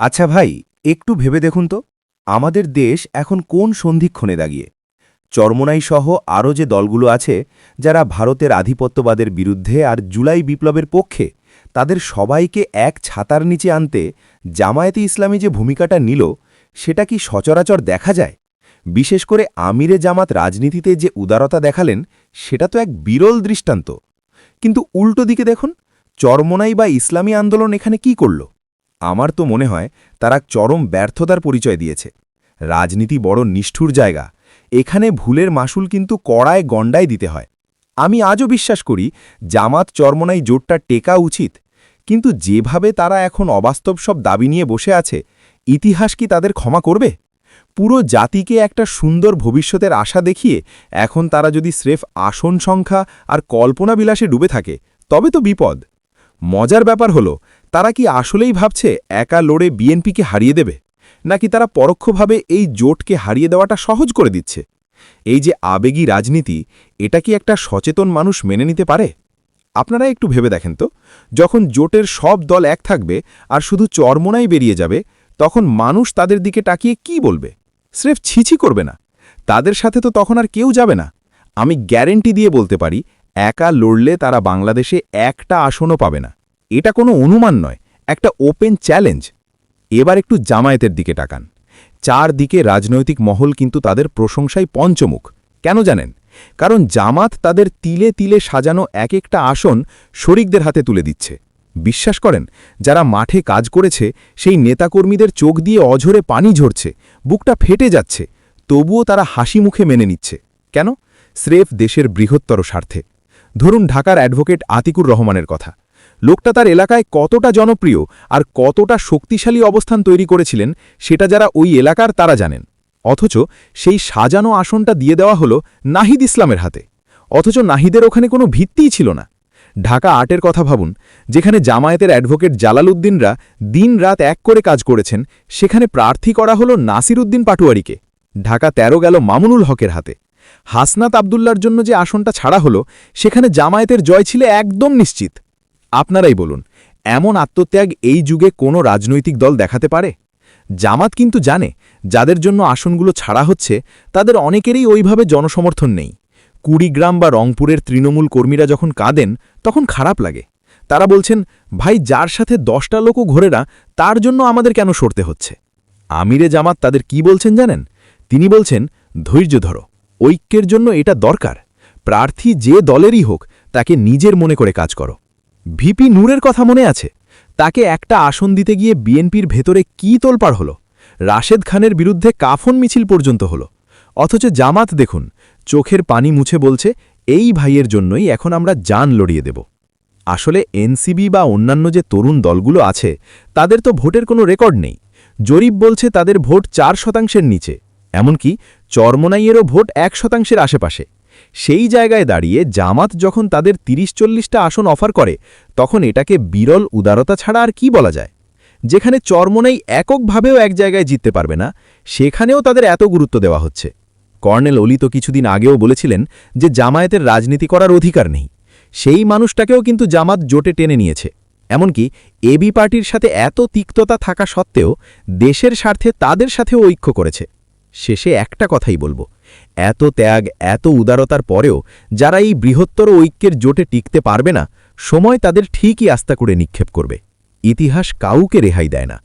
আচ্ছা ভাই, একটু ভেবে দেখুন তো, আমাদের দেশ এখন কোন সন্ধিক্ষণে দাঁড়িয়ে চরমোনাই সহ আরও যে দলগুলো আছে, যারা ভারতের আধিপত্যবাদের বিরুদ্ধে আর জুলাই বিপ্লবের পক্ষে, তাদের সবাইকে এক ছাতার নিচে আনতে জামায়াতে ইসলামী যে ভূমিকাটা নিল, সেটা কি সচরাচর দেখা যায়? বিশেষ করে আমিরে জামাত রাজনীতিতে যে উদারতা দেখালেন, সেটা তো এক বিরল দৃষ্টান্ত। কিন্তু উল্টো দিকে দেখুন, চরমোনাই বা ইসলামী আন্দোলন এখানে কি করল? আমার তো মনে হয় তারা চরম ব্যর্থতার পরিচয় দিয়েছে। রাজনীতি বড় নিষ্ঠুর জায়গা। এখানে ভুলের মাসুল কিন্তু কড়ায় গণ্ডায় দিতে হয়। আমি আজও বিশ্বাস করি, জামাত চরমোনাই জোটটা টেকা উচিত। কিন্তু যেভাবে তারা এখন অবাস্তব সব দাবি নিয়ে বসে আছে, ইতিহাস কি তাদের ক্ষমা করবে? পুরো জাতিকে একটা সুন্দর ভবিষ্যতের আশা দেখিয়ে এখন তারা যদি স্রেফ আসন সংখ্যা আর কল্পনা বিলাসে ডুবে থাকে, তবে তো বিপদ। মজার ব্যাপার হলো তারা কি আসলেই ভাবছে একা লড়ে বিএনপিকে হারিয়ে দেবে? নাকি তারা পরোক্ষভাবে এই জোটকে হারিয়ে দেওয়াটা সহজ করে দিচ্ছে? এই যে আবেগী রাজনীতি, এটা কি একটা সচেতন মানুষ মেনে নিতে পারে? আপনারা একটু ভেবে দেখেন তো। যখন জোটের সব দল এক থাকবে আর শুধু চরমোনাই বেরিয়ে যাবে, তখন মানুষ তাদের দিকে তাকিয়ে কি বলবে? স্রেফ ছিছি করবে না। তাদের সাথে তো তখন আর কেউ যাবে না। আমি গ্যারেন্টি দিয়ে বলতে পারি, একা লড়লে তারা বাংলাদেশে একটা আসনও পাবে না। এটা কোনো অনুমান নয়, একটা ওপেন চ্যালেঞ্জ এবার একটু জামায়াতের দিকে টাকান চারদিকে রাজনৈতিক মহল কিন্তু তাদের প্রশংসায় পঞ্চমুখ। কেন জানেন? কারণ জামাত তাদের তিলে তিলে সাজানো এক একটা আসন শরিকদের হাতে তুলে দিচ্ছে। বিশ্বাস করেন, যারা মাঠে কাজ করেছে, সেই নেতাকর্মীদের চোখ দিয়ে অঝরে পানি ঝরছে, বুকটা ফেটে যাচ্ছে, তবুও তারা হাসি মুখে মেনে নিচ্ছে। কেন? স্রেফ দেশের বৃহত্তর স্বার্থে। ধরুন ঢাকার অ্যাডভোকেট আতিকুর রহমানের কথা। লোকটা তার এলাকায় কতটা জনপ্রিয় আর কতটা শক্তিশালী অবস্থান তৈরি করেছিলেন সেটা যারা ওই এলাকার তারা জানেন। অথচ সেই সাজানো আসনটা দিয়ে দেওয়া হলো নাহিদ ইসলামের হাতে। অথচ নাহিদের ওখানে কোনো ভিত্তিই ছিল না। ঢাকা আটের কথা ভাবুন, যেখানে জামায়াতের অ্যাডভোকেট জালাল উদ্দিনরা দিন রাত এক করে কাজ করেছেন, সেখানে প্রার্থী করা হলো নাসির উদ্দিন পাটুয়ারিকে। ঢাকা ১৩ গেল মামুনুল হকের হাতে। হাসনাত আবদুল্লার জন্য যে আসনটা ছাড়া হলো, সেখানে জামায়াতের জয় ছিল একদম নিশ্চিত। আপনারাই বলুন, এমন আত্মত্যাগ এই যুগে কোনো রাজনৈতিক দল দেখাতে পারে? জামাত কিন্তু জানে, যাদের জন্য আসনগুলো ছাড়া হচ্ছে, তাদের অনেকেরই ওইভাবে জনসমর্থন নেই। কুড়িগ্রাম বা রংপুরের তৃণমূল কর্মীরা যখন কাঁদেন, তখন খারাপ লাগে। তারা বলছেন, ভাই, যার সাথে দশটা লোকও ঘোরেরা তার জন্য আমাদের কেন সরতে হচ্ছে? আমিরে জামাত তাদের কি বলছেন জানেন? তিনি বলছেন, ধৈর্য ধরো, ঐক্যের জন্য এটা দরকার। প্রার্থী যে দলেরই হোক, তাকে নিজের মনে করে কাজ করো। ভিপি নূরের কথা মনে আছে? তাকে একটা আসন দিতে গিয়ে বিএনপির ভেতরে কি তোলপাড় হল? রাশেদ খানের বিরুদ্ধে কাফন মিছিল পর্যন্ত হল। অথচ জামাত দেখুন, চোখের পানি মুছে বলছে, এই ভাইয়ের জন্যই এখন আমরা যান লড়িয়ে দেব। আসলে এনসিবি বা অন্যান্য যে তরুণ দলগুলো আছে, তাদের তো ভোটের কোনো রেকর্ড নেই। জরিপ বলছে তাদের ভোট চার শতাংশের নিচে। এমনকি চরমোনাইয়েরও ভোট এক শতাংশের আশেপাশে। সেই জায়গায় দাঁড়িয়ে জামাত যখন তাদের তিরিশ চল্লিশটা আসন অফার করে, তখন এটাকে বিরল উদারতা ছাড়া আর কি বলা যায়? যেখানে চরমোনাই এককভাবেও এক জায়গায় জিততে পারবে না, সেখানেও তাদের এত গুরুত্ব দেওয়া হচ্ছে। কর্নেল অলি তো কিছুদিন আগেও বলেছিলেন যে জামায়াতের রাজনীতি করার অধিকার নেই। সেই মানুষটাকেও কিন্তু জামাত জোটে টেনে নিয়েছে। এমনকি এবি পার্টির সাথে এত তিক্ততা থাকা সত্ত্বেও দেশের স্বার্থে তাদের সাথেও ঐক্য করেছে। শেষে একটা কথাই বলব। এত ত্যাগ, এত উদারতার পরেও যারা এই বৃহত্তর ঐক্যের জোটে টিকতে পারবে না, সময় তাদের ঠিকই আস্থা করে নিক্ষেপ করবে। ইতিহাস কাউকে রেহাই দেয় না।